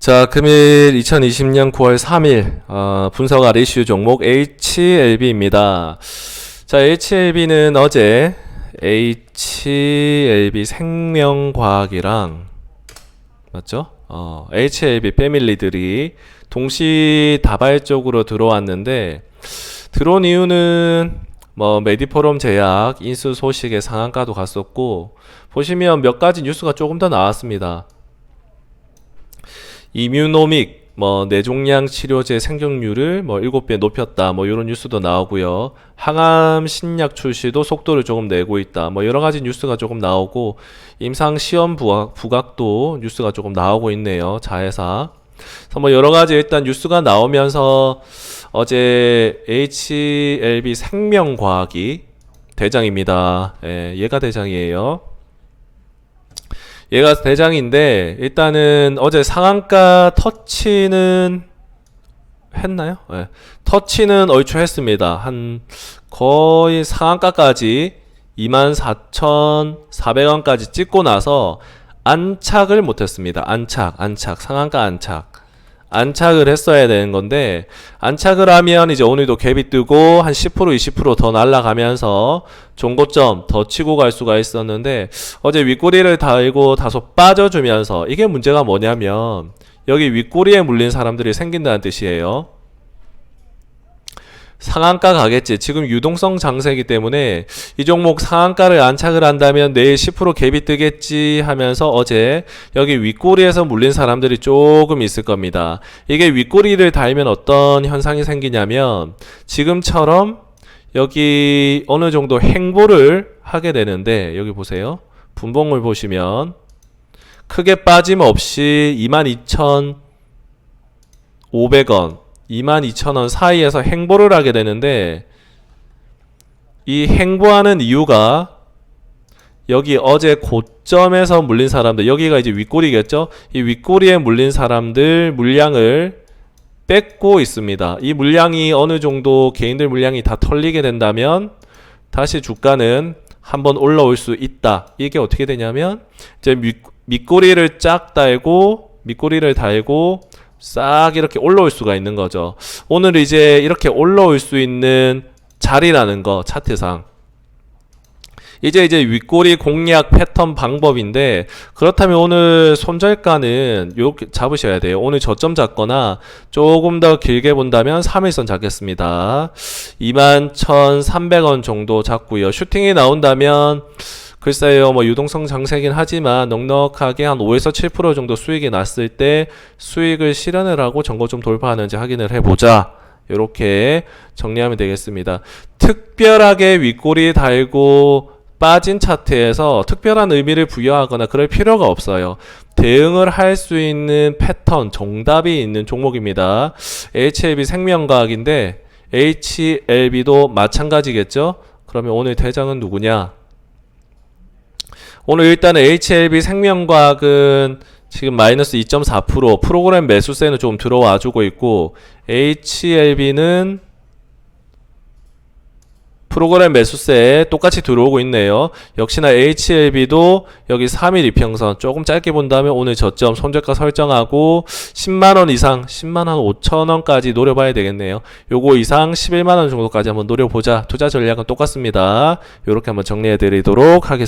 자, 금일 2020년 9월 3일 어, 분석할 이슈 종목 HLB입니다. 자, HLB는 어제 HLB 생명과학이랑 맞죠? 어, HLB 패밀리들이 동시다발적으로 들어왔는데 들어온 이유는 뭐 메디포럼 제약 인수 소식에 상한가도 갔었고 보시면 몇 가지 뉴스가 조금 더 나왔습니다. 이뮤노믹 뭐 뇌종양 치료제 생존율을 뭐 7배 높였다 뭐 이런 뉴스도 나오고요. 항암 신약 출시도 속도를 조금 내고 있다. 뭐 여러 가지 뉴스가 조금 나오고 임상 시험 부각, 부각도 뉴스가 조금 나오고 있네요. 자회사. 그래서 뭐 여러 가지 일단 뉴스가 나오면서 어제 HLB 생명과학이 대장입니다. 예, 얘가 대장이에요. 얘가 대장인데 일단은 어제 상한가 터치는 했나요? 예. 터치는 얼추 했습니다. 한 거의 상한가까지 24,400원까지 찍고 나서 안착을 못했습니다. 안착, 안착, 상한가 안착. 안착을 했어야 되는 건데 안착을 하면 이제 오늘도 갭이 뜨고 한 10% 20%더 날아가면서 종고점 더 치고 갈 수가 있었는데 어제 윗꼬리를 달고 다소 빠져주면서 이게 문제가 뭐냐면 여기 윗꼬리에 물린 사람들이 생긴다는 뜻이에요. 상한가 가겠지. 지금 유동성 장세이기 때문에 이 종목 상한가를 안착을 한다면 내일 10% 갭이 뜨겠지 하면서 어제 여기 윗꼬리에서 물린 사람들이 조금 있을 겁니다. 이게 윗꼬리를 달면 어떤 현상이 생기냐면 지금처럼 여기 어느 정도 행보를 하게 되는데 여기 보세요. 분봉을 보시면 크게 빠짐없이 22,500원 22,000원 사이에서 행보를 하게 되는데 이 행보하는 이유가 여기 어제 고점에서 물린 사람들 여기가 이제 윗꼬리겠죠? 이 윗꼬리에 물린 사람들 물량을 뺏고 있습니다. 이 물량이 어느 정도 개인들 물량이 다 털리게 된다면 다시 주가는 한번 올라올 수 있다. 이게 어떻게 되냐면 이제 밑, 밑꼬리를 쫙 달고 밑꼬리를 달고 싹 이렇게 올라올 수가 있는 거죠. 오늘 이제 이렇게 올라올 수 있는 자리라는 거 차트상. 이제 이제 윗꼬리 공략 패턴 방법인데 그렇다면 오늘 손절가는 이렇게 잡으셔야 돼요. 오늘 저점 잡거나 조금 더 길게 본다면 3일선 잡겠습니다. 21,300원 정도 잡고요. 슈팅이 나온다면 글쎄요, 뭐 유동성 장세긴 하지만 넉넉하게 한 5에서 7% 정도 수익이 났을 때 수익을 실현을 하고 정고 좀 돌파하는지 확인을 해보자. 이렇게 정리하면 되겠습니다. 특별하게 윗꼬리 달고 빠진 차트에서 특별한 의미를 부여하거나 그럴 필요가 없어요. 대응을 할 수 있는 패턴, 정답이 있는 종목입니다. HLB 생명과학인데 HLB도 마찬가지겠죠? 그러면 오늘 대장은 누구냐? 오늘 일단은 HLB 생명과학은 지금 마이너스 2.4% 프로그램 매수세는 좀 들어와 주고 있고 HLB는 프로그램 매수세 똑같이 들어오고 있네요. 역시나 HLB도 여기 3일 이평선 조금 짧게 본다면 오늘 저점 손절가 설정하고 10만원 이상 10만 한 5천원까지 노려봐야 되겠네요. 요거 이상 11만원 정도까지 한번 노려보자. 투자 전략은 똑같습니다. 요렇게 한번 정리해 드리도록 하겠습니다.